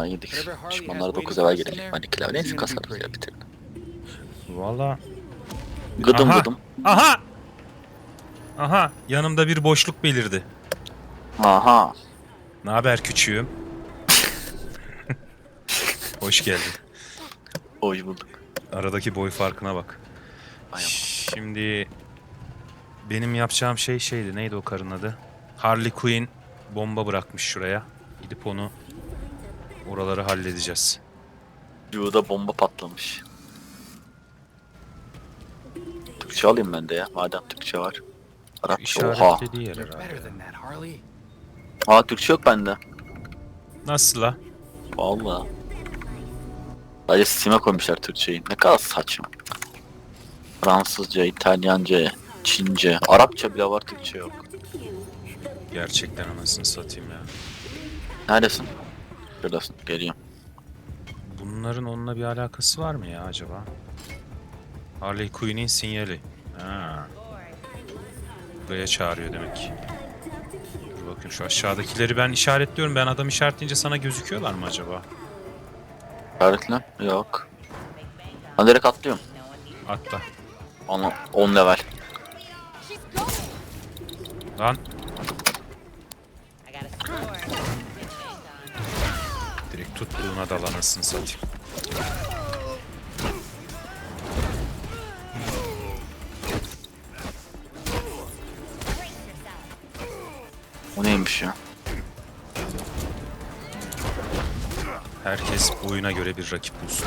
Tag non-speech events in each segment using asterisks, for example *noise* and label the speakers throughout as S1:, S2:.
S1: Yarrağı yedik. Düşmanlar 9 eve gelecek. Ben 2 level neyse kasarız ya bitirdim.
S2: Valla.
S1: Gıdım
S2: Aha.
S1: gıdım.
S2: Aha! Aha! Yanımda bir boşluk belirdi.
S1: Aha.
S2: Ne haber küçüğüm? *laughs* Hoş geldin.
S1: Hoş bulduk.
S2: Aradaki boy farkına bak.
S1: Ay.
S2: Şimdi benim yapacağım şey şeydi. Neydi o karın adı? Harley Quinn bomba bırakmış şuraya. Gidip onu oraları halledeceğiz.
S1: Yuğda bomba patlamış. Türkçe alayım ben de ya. Madem Türkçe var. Arapça. Oha.
S2: İşaretlediği yer herhalde.
S1: Aa Türkçe yok bende.
S2: Nasıl la?
S1: Valla. Sadece Steam'e koymuşlar Türkçeyi. Ne kadar saçma. Fransızca, İtalyanca, Çince, Arapça bile var Türkçe yok.
S2: Gerçekten anasını satayım ya.
S1: Neredesin? Şuradasın. Geliyorum.
S2: Bunların onunla bir alakası var mı ya acaba? Harley Quinn'in sinyali. Ha. Buraya çağırıyor demek ki. Dur bakayım şu aşağıdakileri ben işaretliyorum. Ben adam işaretleyince sana gözüküyorlar mı acaba?
S1: İşaretle? Yok. Ben direkt atlıyorum.
S2: Atla.
S1: Ona 10 level.
S2: Lan direkt tuttuğuna dal anasını satayım.
S1: O neymiş ya?
S2: Herkes boyuna göre bir rakip bulsun.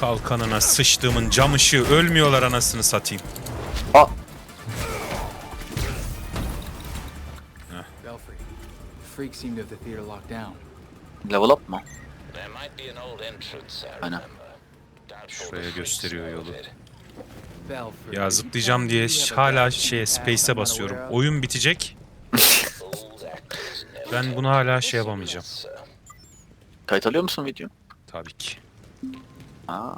S2: Kalkanına sıçtığımın cam ışığı ölmüyorlar anasını satayım.
S3: Seem to have the theater locked down.
S1: Level up mı?
S4: There might be an old entrance, I
S1: Aynen.
S2: Şuraya gösteriyor yolu. Ya zıplayacağım diye hala şeye space'e basıyorum. Oyun bitecek. Ben bunu hala şey yapamayacağım.
S1: Kayıt alıyor musun video?
S2: Tabii ki.
S1: Aa.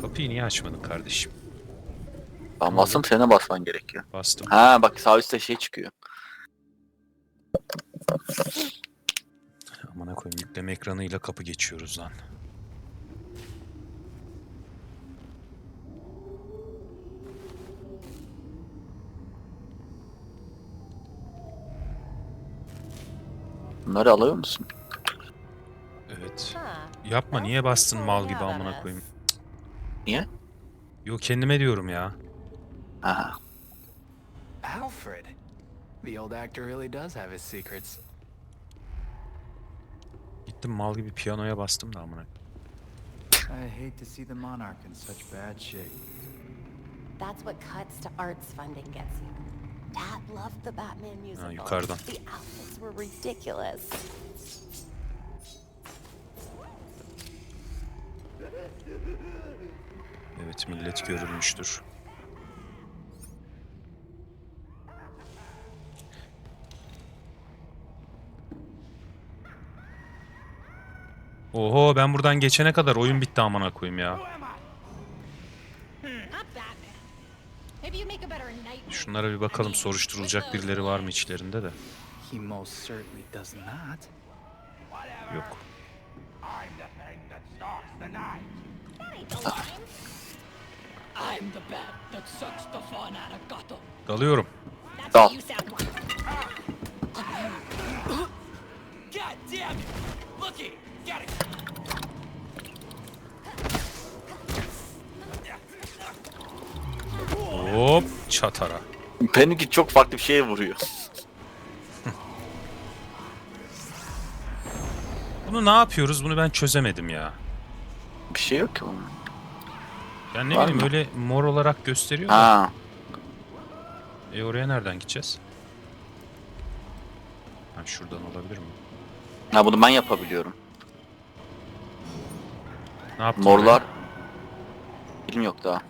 S2: Kapıyı niye açmadın kardeşim?
S1: Ben bastım seninle basman gerekiyor.
S2: Bastım.
S1: Ha bak sağ üstte şey çıkıyor.
S2: Amına koyayım yükleme ekranıyla kapı geçiyoruz lan.
S1: Bunları alıyor musun?
S2: Evet. Yapma niye bastın mal gibi amına koyayım.
S1: Niye?
S2: Yo kendime diyorum ya.
S1: Aha.
S3: Alfred. The old actor really does have his secrets.
S2: Gittim mal gibi piyanoya bastım da amına.
S3: I hate to see the Monarch in such bad shape.
S5: That's what cuts to arts funding gets you. Dad loved the Batman musical.
S2: yukarıdan.
S5: The outfits were ridiculous.
S2: Evet millet görülmüştür. Oho ben buradan geçene kadar oyun bitti amına koyayım ya. Şunlara bir bakalım soruşturulacak birileri var mı içlerinde de. Yok. Dalıyorum.
S1: Dal.
S2: Hop çatara.
S1: Benimki çok farklı bir şeye vuruyor. *laughs*
S2: Bunu ne yapıyoruz? Bunu ben çözemedim ya.
S1: Bir şey yok ki bunun.
S2: Ya ne
S1: Var
S2: bileyim
S1: mı?
S2: öyle mor olarak gösteriyor da.
S1: Ha.
S2: E oraya nereden gideceğiz? Ha şuradan olabilir mi?
S1: Ha bunu ben yapabiliyorum.
S2: Ne yaptın?
S1: Morlar. Bilim yok daha.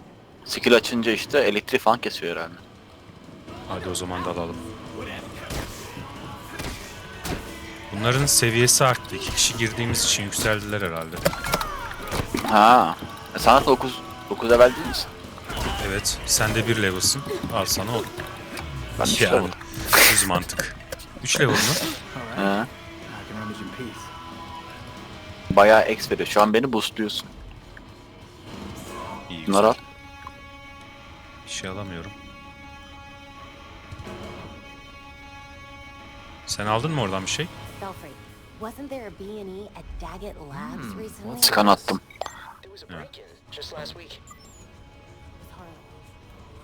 S1: Skill açınca işte elektrik falan kesiyor herhalde.
S2: Hadi o zaman dalalım. Bunların seviyesi arttı. İki kişi girdiğimiz için yükseldiler herhalde.
S1: Ha. E sana 9 9 level değil misin?
S2: Evet. Sen de bir level'sın. Al sana o.
S1: Ben üç
S2: Yani. Düz mantık. 3 level mı?
S1: He. Bayağı X veriyor. Şu an beni boostluyorsun.
S2: İyi
S1: Bunları al.
S2: Bir şey alamıyorum. Sen aldın mı oradan bir şey?
S5: Belfry, wasn't there a B&E at Daggett Labs recently?
S1: Skan attım.
S4: There was a break-in just last week.
S5: Harley.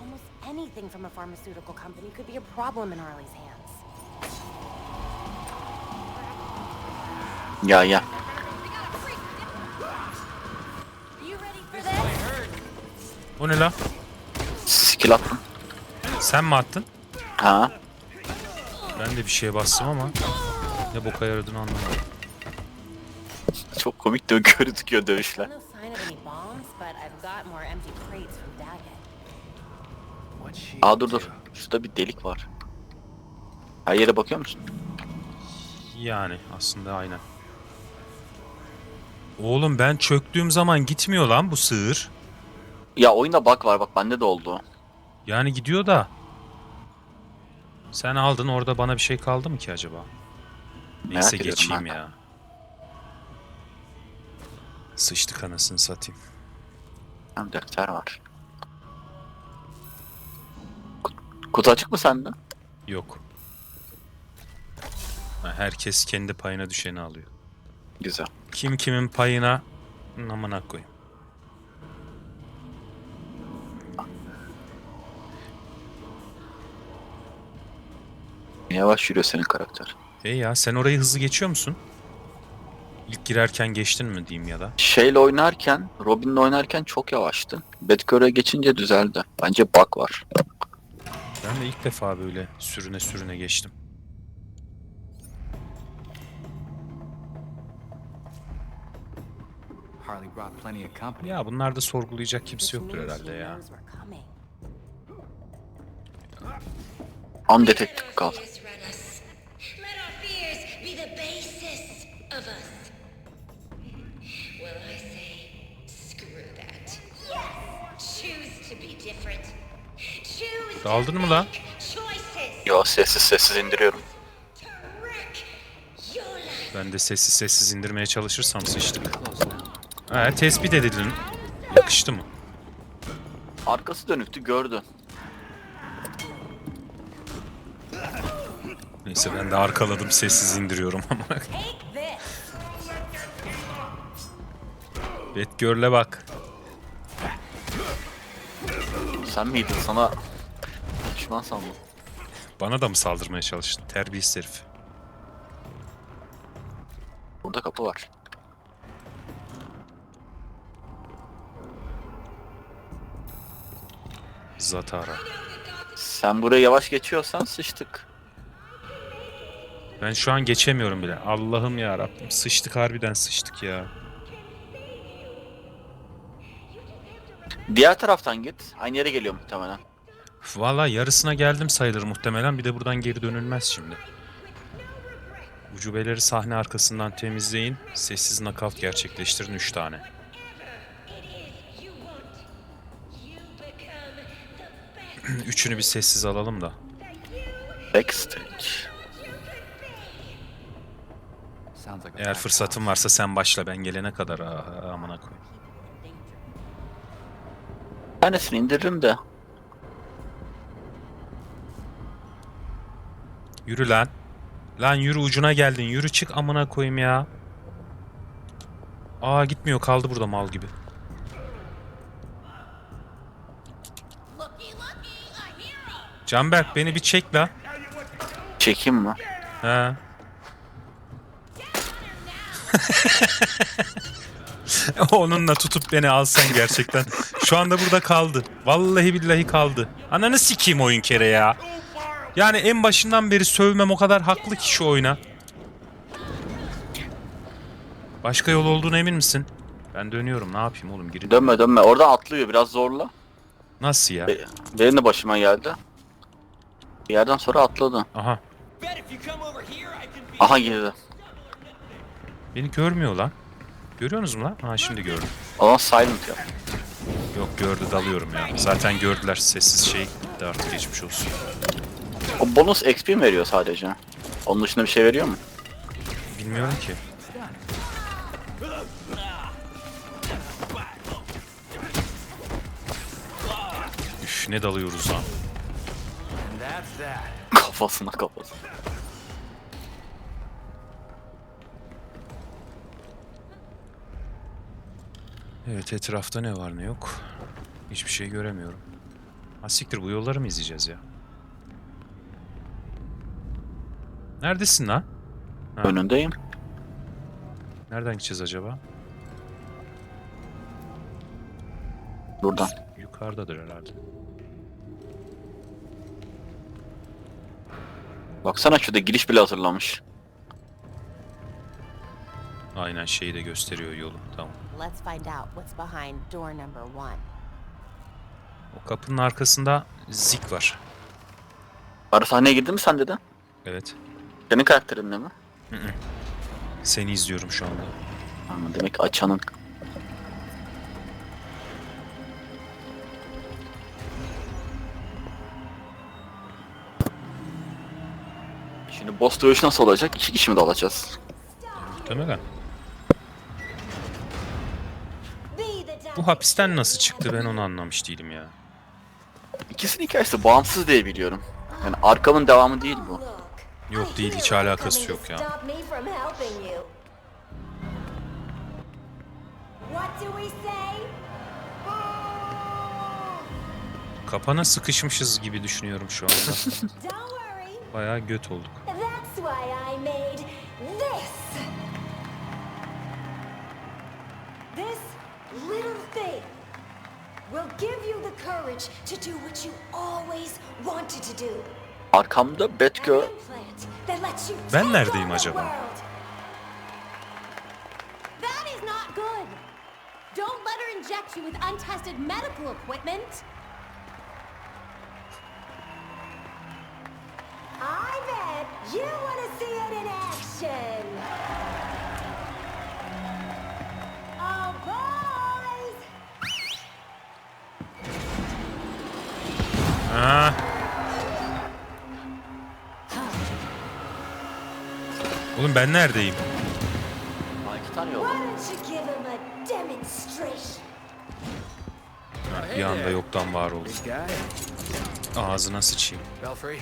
S5: Almost anything from a pharmaceutical company could be a problem in Harley's hands.
S1: Ya ya.
S2: O ne la?
S1: Skill attım.
S2: Sen mi attın?
S1: Ha.
S2: Ben de bir şeye bastım ama ne boka yaradığını anlamadım.
S1: Çok komik de *laughs* gözüküyor dövüşler. Aa dur dur. Şurada bir delik var. Her yere bakıyor musun?
S2: Yani aslında aynen. Oğlum ben çöktüğüm zaman gitmiyor lan bu sığır.
S1: Ya oyunda bug var bak bende de oldu.
S2: Yani gidiyor da. Sen aldın orada bana bir şey kaldı mı ki acaba? Neyse
S1: ediyorum
S2: geçeyim
S1: ben.
S2: ya. Sıçtık anasını satayım.
S1: Hem defter var. Kut- Kutu açık mı sende?
S2: Yok. Ha, Herkes kendi payına düşeni alıyor.
S1: Güzel.
S2: Kim kimin payına amına koyayım.
S1: Yavaş yürüyor senin karakter.
S2: E ya sen orayı hızlı geçiyor musun? İlk girerken geçtin mi diyeyim ya da?
S1: Şeyle oynarken, Robin'le oynarken çok yavaştı. Bedcore'a geçince düzeldi. Bence bug var.
S2: Ben de ilk defa böyle sürüne sürüne geçtim. Ya bunlarda sorgulayacak kimse yoktur herhalde ya.
S1: detektif kal.
S2: Daldın mı lan?
S1: Yo sessiz sessiz indiriyorum.
S2: Ben de sessiz sessiz indirmeye çalışırsam sıçtık. Ha, tespit edildin. Yakıştı mı?
S1: Arkası dönüktü gördü.
S2: Neyse ben de arkaladım sessiz indiriyorum ama. *laughs*
S5: This!
S2: Batgirl'e bak.
S1: Sen miydin sana düşman sandım.
S2: Bana da mı saldırmaya çalıştın? Terbiyesiz herif.
S1: Burada kapı var.
S2: Zatara.
S1: Sen buraya yavaş geçiyorsan sıçtık.
S2: Ben şu an geçemiyorum bile. Allah'ım ya Rabbim. Sıçtık harbiden sıçtık ya.
S1: Diğer taraftan git. Aynı yere geliyor muhtemelen.
S2: Valla yarısına geldim sayılır muhtemelen. Bir de buradan geri dönülmez şimdi. Ucubeleri sahne arkasından temizleyin. Sessiz nakavt gerçekleştirin 3 tane. *clears throat* Üçünü bir sessiz alalım da.
S1: Backstage.
S2: Eğer fırsatın varsa sen başla ben gelene kadar. Amına koy.
S1: Tanesini indiririm de.
S2: Yürü lan. Lan yürü ucuna geldin. Yürü çık amına koyayım ya. Aa gitmiyor kaldı burada mal gibi. Canberk beni bir çek la.
S1: Çekeyim mi?
S2: He. *laughs* Onunla tutup beni alsan gerçekten. Şu anda burada kaldı. Vallahi billahi kaldı. Ananı sikeyim oyun kere ya. Yani en başından beri sövmem o kadar haklı ki şu oyuna. Başka yol olduğuna emin misin? Ben dönüyorum. Ne yapayım oğlum? Geri
S1: Dönme dönme. Oradan atlıyor biraz zorla.
S2: Nasıl ya?
S1: Be- Benim de başıma geldi. Bir yerden sonra atladı.
S2: Aha.
S1: Aha girdi.
S2: Beni görmüyor lan. Görüyorsunuz mu lan? Ha şimdi gördüm.
S1: Olan silent ya.
S2: Yok gördü dalıyorum ya. Zaten gördüler sessiz şey gitti artık geçmiş olsun.
S1: O bonus XP mi veriyor sadece? Onun dışında bir şey veriyor mu?
S2: Bilmiyorum ki. Üf ne dalıyoruz
S3: that.
S1: Kafasına kafasına.
S2: Evet etrafta ne var ne yok. Hiçbir şey göremiyorum. Ha siktir bu yolları mı izleyeceğiz ya? Neredesin lan? Ha.
S1: Önündeyim.
S2: Nereden gideceğiz acaba?
S1: Buradan.
S2: Yukarıdadır herhalde.
S1: Baksana şurada giriş bile hazırlamış.
S2: Aynen şeyi de gösteriyor yolu. Tamam.
S5: Let's find out what's behind door number one.
S2: O kapının arkasında zik var.
S1: Ara sahneye girdin mi sen dedin?
S2: Evet.
S1: Senin karakterinle mi?
S2: Seni izliyorum şu anda.
S1: Ama demek açanın. Şimdi boss dövüş nasıl olacak? İki kişi mi dalacağız?
S2: Muhtemelen. Bu hapisten nasıl çıktı ben onu anlamış değilim ya.
S1: İkisinin hikayesi bağımsız diye biliyorum. Yani arkamın devamı değil bu.
S2: Yok değil hiç alakası yok ya. Kapana sıkışmışız gibi düşünüyorum şu anda. *laughs* Bayağı göt olduk.
S6: That's why I made this. This little thing will give you the courage to do what you always wanted to do.
S1: Arkamda Batgirl
S2: Ben neredeyim acaba?
S6: world.
S5: That is not good! Don't let her inject you with untested medical equipment!
S6: I bet you want to see it in action.
S2: Ben neredeyim?
S1: Aa, iki tane yol.
S2: Ha, bir anda yoktan var oldu. Ağzına sıçayım.
S3: Belfry,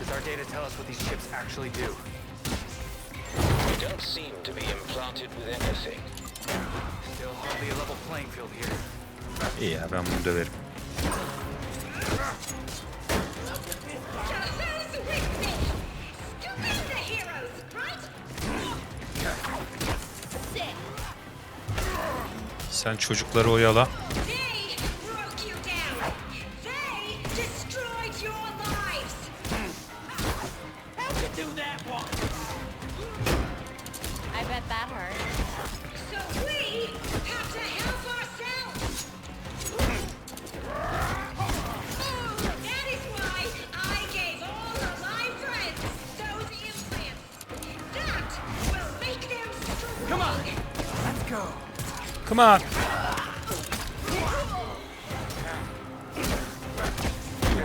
S3: does our data tell us what these chips actually do?
S4: We don't seem to be implanted with anything.
S3: Still hardly a level playing field here.
S2: İyi ya ben bunu döverim. Sen çocukları oyala.
S3: Come on.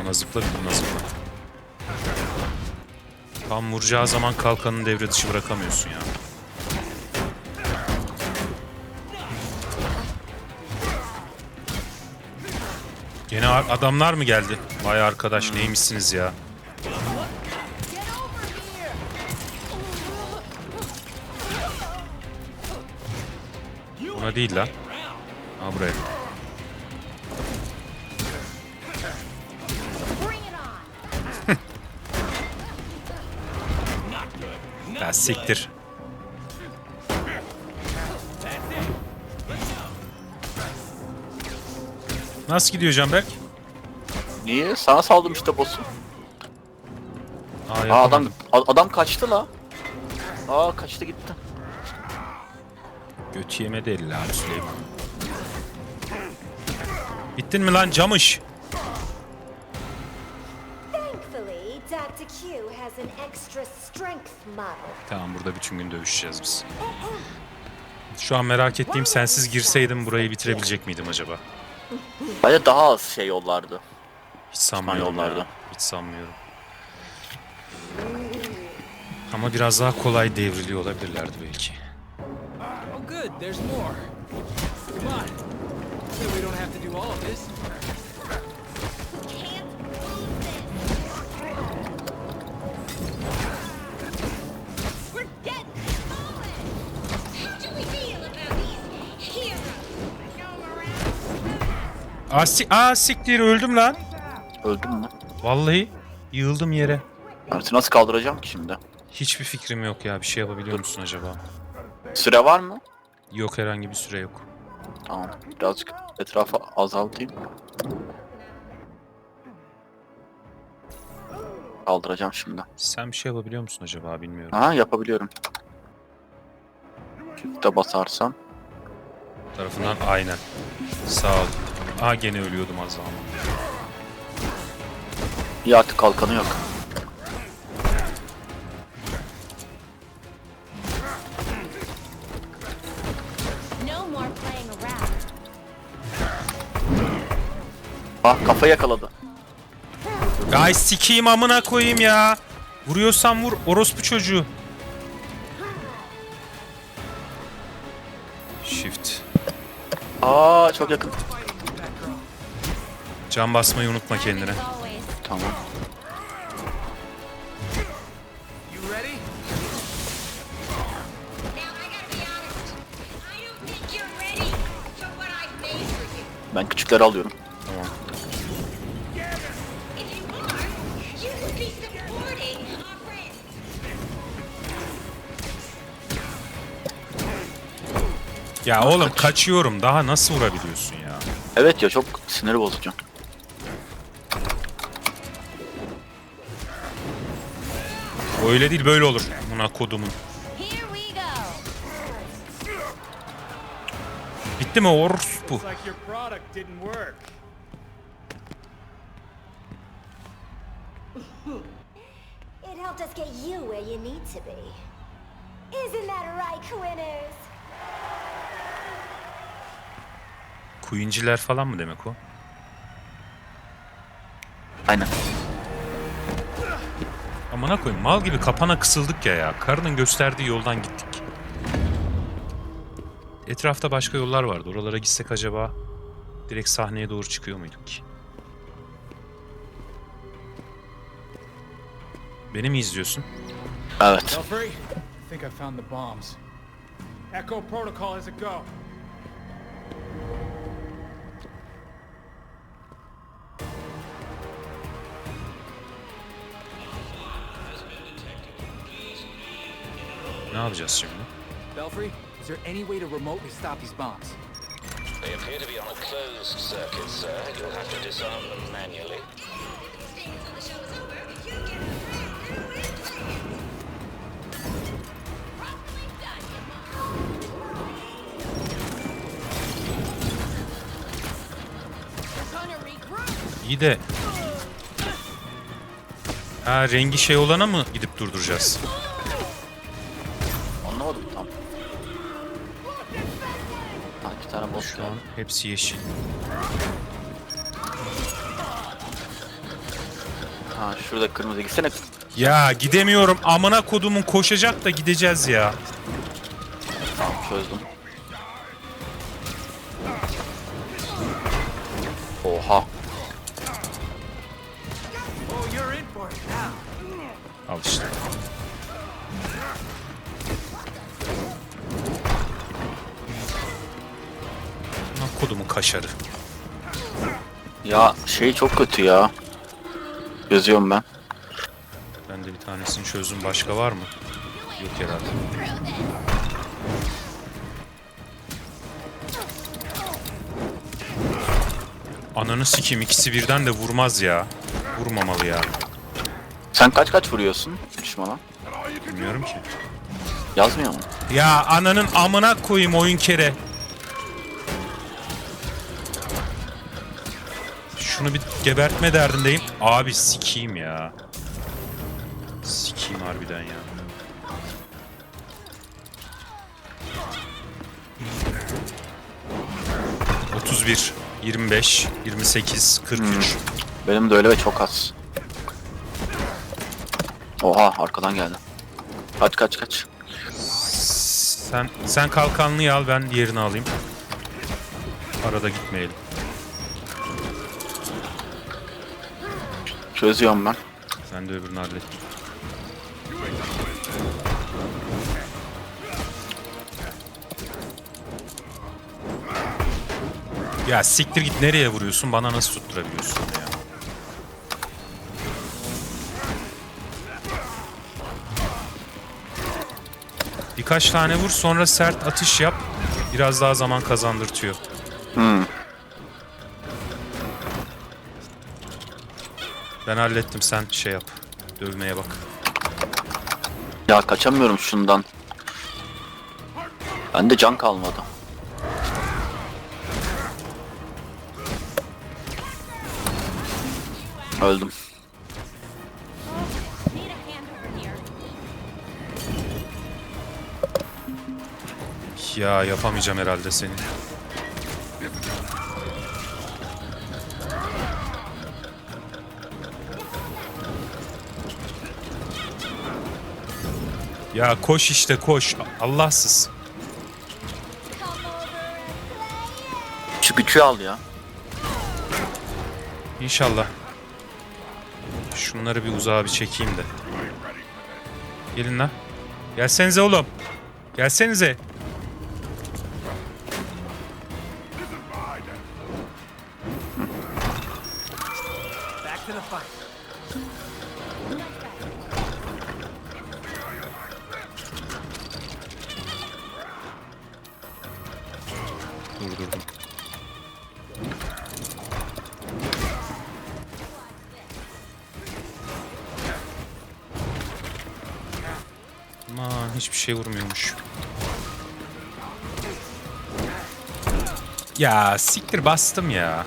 S2: Ona zıpla buna zıpla. Tam vuracağı zaman kalkanını devre dışı bırakamıyorsun ya. A- adamlar mı geldi? Vay arkadaş neymişsiniz ya? Buna değil lan. Ha buraya. *laughs* Ya siktir. Nasıl gidiyor Canberk?
S1: Niye? Sana saldım işte boss'u.
S2: Aa,
S1: Aa,
S2: yapamadım.
S1: adam adam kaçtı la. Aa kaçtı gitti.
S2: Götü yemedi elle abi Süleyman. Bittin mi lan camış?
S6: Thankfully, Dr. Q has an extra strength model.
S2: Tamam burada bütün gün dövüşeceğiz biz. Şu an merak ettiğim sensiz girseydim burayı bitirebilecek miydim acaba?
S1: Bence daha az şey yollardı.
S2: Hiç sanmıyorum ya. Hiç sanmıyorum. Ama biraz daha kolay devriliyor olabilirlerdi belki.
S3: Good. There's more. Come on. So we don't have to do all of this.
S6: Can't move this. We're getting going. How do we feel about these heroes? Show 'em around.
S2: Aa, si Aa siktir öldüm lan.
S1: Öldün mü?
S2: Vallahi yığıldım yere.
S1: Seni nasıl kaldıracağım ki şimdi?
S2: Hiçbir fikrim yok ya. Bir şey yapabiliyor musun acaba?
S1: Süre var mı?
S2: Yok herhangi bir süre yok.
S1: Tamam. Birazcık etrafı azaltayım. Kaldıracağım şimdi.
S2: Sen bir şey yapabiliyor musun acaba bilmiyorum.
S1: Ha yapabiliyorum. Shift'e basarsam.
S2: Tarafından aynen. Sağ ol. Aa gene ölüyordum az daha.
S1: İyi artık kalkanı yok. Ah kafa yakaladı.
S2: Ay sikeyim amına koyayım ya. Vuruyorsan vur orospu çocuğu. Shift.
S1: Aa çok yakın.
S2: Can basmayı unutma kendine.
S1: Tamam.
S3: You ready?
S6: Now,
S2: Ya oğlum kaçıyorum. Daha nasıl vurabiliyorsun ya?
S1: Evet ya çok siniri bozucu.
S2: Öyle değil böyle olur. Buna kodumun. Bitti mi
S7: didn't work.
S6: It helped us get you where you need to be. Isn't that right, Quinners?
S2: Queenciler falan mı demek o?
S1: Aynen.
S2: Amına koyayım mal gibi kapana kısıldık ya ya. Karının gösterdiği yoldan gittik. Etrafta başka yollar vardı. Oralara gitsek acaba direkt sahneye doğru çıkıyor muyduk ki? Beni mi izliyorsun?
S1: Evet.
S7: Belfry, I think I found the bombs. Echo Protocol has a go.
S2: Yapacağız şimdi?
S3: Belfry, is there any way to remotely stop these bombs?
S4: They appear to be on a closed circuit, sir. You'll have to disarm them manually.
S2: İyi de... Ha rengi şey olana mı gidip durduracağız? Hepsi yeşil.
S1: Ha şurada kırmızı gitsene.
S2: Ya gidemiyorum. Amına kodumun koşacak da gideceğiz ya.
S1: Tamam çözdüm.
S2: Kodumun kaşarı.
S1: Ya şey çok kötü ya. Yazıyorum ben.
S2: Ben de bir tanesini çözdüm. Başka var mı? Yok herhalde. Ananı sikeyim ikisi birden de vurmaz ya. Vurmamalı ya.
S1: Sen kaç kaç vuruyorsun düşmana?
S2: Bilmiyorum ki.
S1: Yazmıyor mu?
S2: Ya ananın amına koyayım oyun kere. Şunu bir gebertme derdindeyim. Abi sikeyim ya. Sikeyim harbiden ya. Otuz bir. 25, 28, 43.
S1: Benim de öyle ve çok az. Oha arkadan geldi. Kaç kaç kaç.
S2: Sen sen kalkanlıyı al ben diğerini alayım. Arada gitmeyelim.
S1: Çözüyorum ben.
S2: Sen de öbürünü hallet. Ya siktir git nereye vuruyorsun? Bana nasıl tutturabiliyorsun ya? Birkaç tane vur sonra sert atış yap. Biraz daha zaman kazandırtıyor.
S1: Hmm.
S2: Ben hallettim sen şey yap. Dövmeye bak.
S1: Ya kaçamıyorum şundan. Bende can kalmadı. Öldüm.
S2: Ya yapamayacağım herhalde seni. Ya koş işte koş. Allahsız.
S1: Şu güçü al ya.
S2: İnşallah. Şunları bir uzağa bir çekeyim de. Gelin lan. Gelsenize oğlum. Gelsenize. Durdurdum. Aman hiçbir şey vurmuyormuş. Ya siktir bastım ya.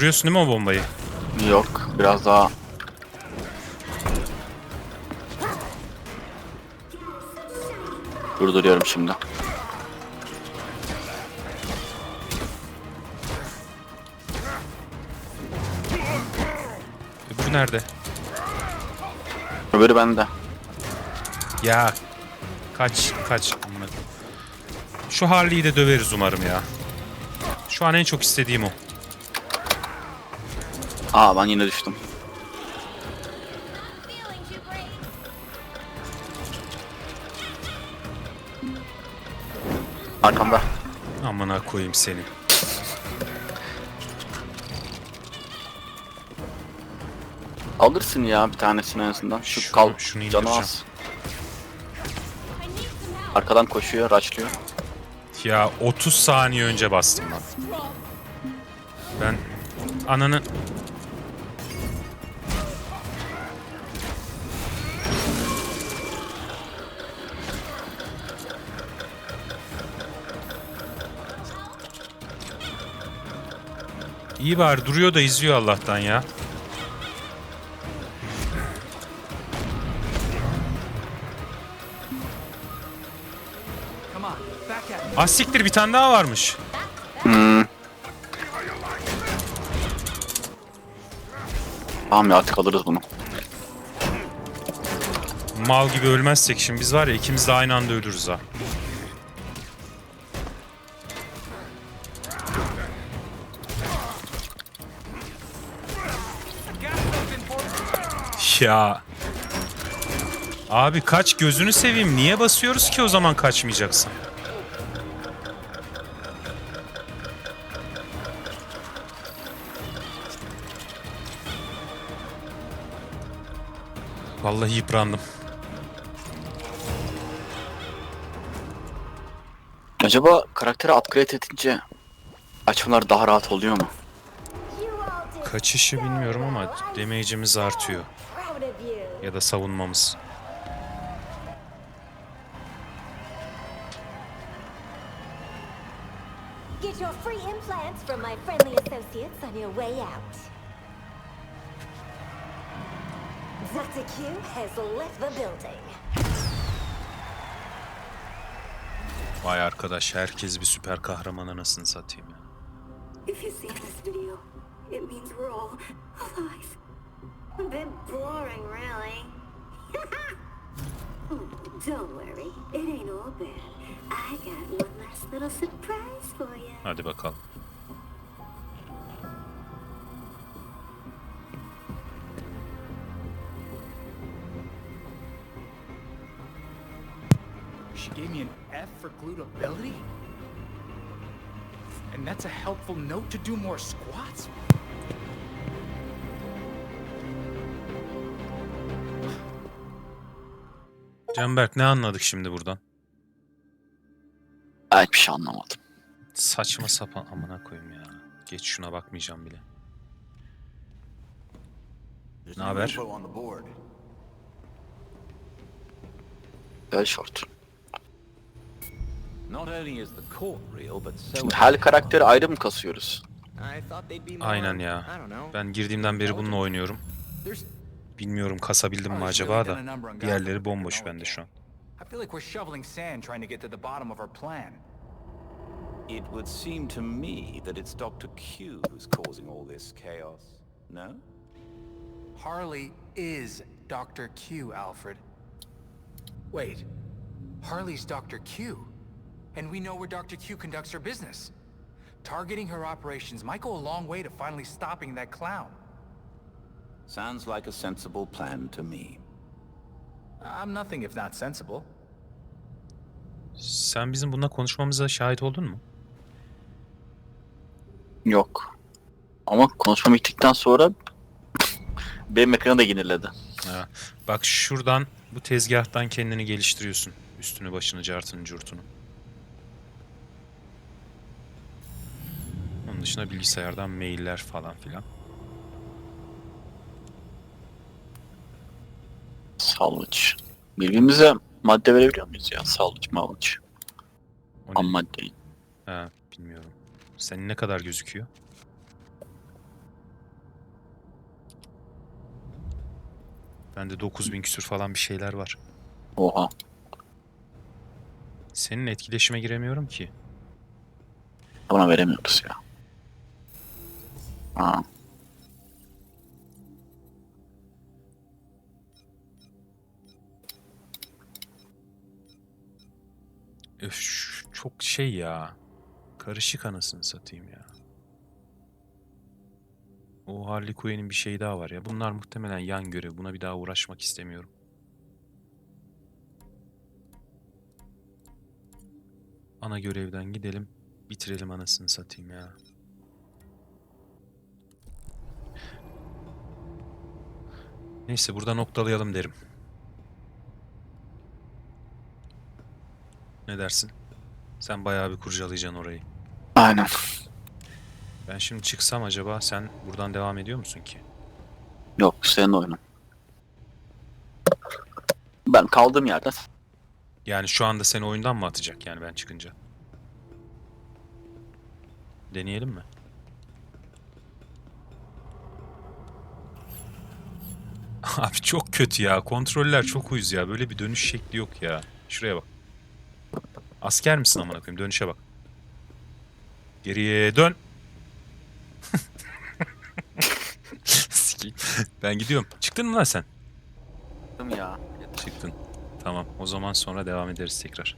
S2: Vurduruyorsun değil mi o bombayı?
S1: Yok biraz daha. Durduruyorum şimdi.
S2: Öbürü nerede?
S1: Öbürü bende.
S2: Ya kaç kaç. Şu Harley'i de döveriz umarım ya. Şu an en çok istediğim o.
S1: Aa ben yine düştüm. Arkamda.
S2: Amına koyayım seni.
S1: Alırsın ya bir tanesini en azından. Şu kal
S2: şunu
S1: canı az. Arkadan koşuyor, raçlıyor.
S2: Ya 30 saniye önce bastım lan. Ben ananı... İyi var duruyor da izliyor Allah'tan ya. Ah siktir bir tane daha varmış.
S1: Tamam ya artık alırız bunu.
S2: Mal gibi ölmezsek şimdi biz var ya ikimiz de aynı anda ölürüz ha. Ya. Abi kaç gözünü seveyim. Niye basıyoruz ki o zaman kaçmayacaksın? Vallahi yıprandım.
S1: Acaba karakteri upgrade edince açmalar daha rahat oluyor mu?
S2: Kaçışı bilmiyorum ama damage'imiz artıyor. Ya da savunmamız.
S6: Get your free implants from my friendly associates on your way out. Dr. Q has left the building.
S2: Vay arkadaş herkes bir süper kahraman anasını satayım ya.
S8: If you see this video, it means we're all alive. *laughs*
S6: A bit boring, really. *laughs*
S8: Hmm, don't worry, it ain't all bad. I got one last little surprise for you.
S2: Hadi ah, bakalım.
S7: She gave me an F for glutability? And that's a helpful note to do more squats?
S2: Canberk ne anladık şimdi buradan?
S1: Ben hiçbir şey anlamadım.
S2: Saçma sapan amına koyayım ya. Geç şuna bakmayacağım bile. Ne haber?
S1: Böyle short. Şimdi her karakteri ayrı mı kasıyoruz?
S2: Aynen ya. Ben girdiğimden beri bununla oynuyorum.
S3: There's
S2: Bilmiyorum kasabildim mi acaba da. Diğerleri bomboş bende şu an.
S7: I feel like we're shoveling sand trying to get to the bottom of our plan.
S4: It would seem to me that it's Dr. Q who's causing all this chaos. No?
S7: Harley is Dr. Q, Alfred. Wait, Harley's Dr. Q. And we know where Dr. Q conducts her business. Targeting her operations might go a long way to finally stopping that clown.
S4: Sounds like a sensible plan to me.
S7: I'm nothing if not sensible.
S2: Sen bizim bununla konuşmamıza şahit oldun mu?
S1: Yok. Ama konuşmam bittikten sonra *laughs* benim ekranı da yeniledi.
S2: Ha. Bak şuradan bu tezgahtan kendini geliştiriyorsun. Üstünü başını cartını curtunu. Onun dışında bilgisayardan mailler falan filan.
S1: Salvage. Birbirimize madde verebiliyor muyuz ya? Salvage, malvage.
S2: O
S1: Ham
S2: ne?
S1: maddeyi.
S2: Ha, bilmiyorum. Senin ne kadar gözüküyor? Bende 9000 küsür falan bir şeyler var.
S1: Oha.
S2: Senin etkileşime giremiyorum ki.
S1: Buna veremiyoruz ya. Aa.
S2: Öf, şu- çok şey ya. Karışık anasını satayım ya. O Harley Quinn'in bir şeyi daha var ya. Bunlar muhtemelen yan görev. Buna bir daha uğraşmak istemiyorum. Ana görevden gidelim. Bitirelim anasını satayım ya. Neyse burada noktalayalım derim. Ne dersin? Sen bayağı bir kurcalayacaksın orayı.
S1: Aynen.
S2: Ben şimdi çıksam acaba sen buradan devam ediyor musun ki?
S1: Yok senin oyunun. Ben kaldığım yerden
S2: Yani şu anda seni oyundan mı atacak yani ben çıkınca? Deneyelim mi? *laughs* Abi çok kötü ya. Kontroller çok uyuz ya. Böyle bir dönüş şekli yok ya. Şuraya bak. Asker misin amına koyayım? Dönüşe bak. Geriye dön. *laughs* Sikeyim. ben gidiyorum. Çıktın mı lan sen?
S1: ya.
S2: Çıktın. Tamam. O zaman sonra devam ederiz tekrar.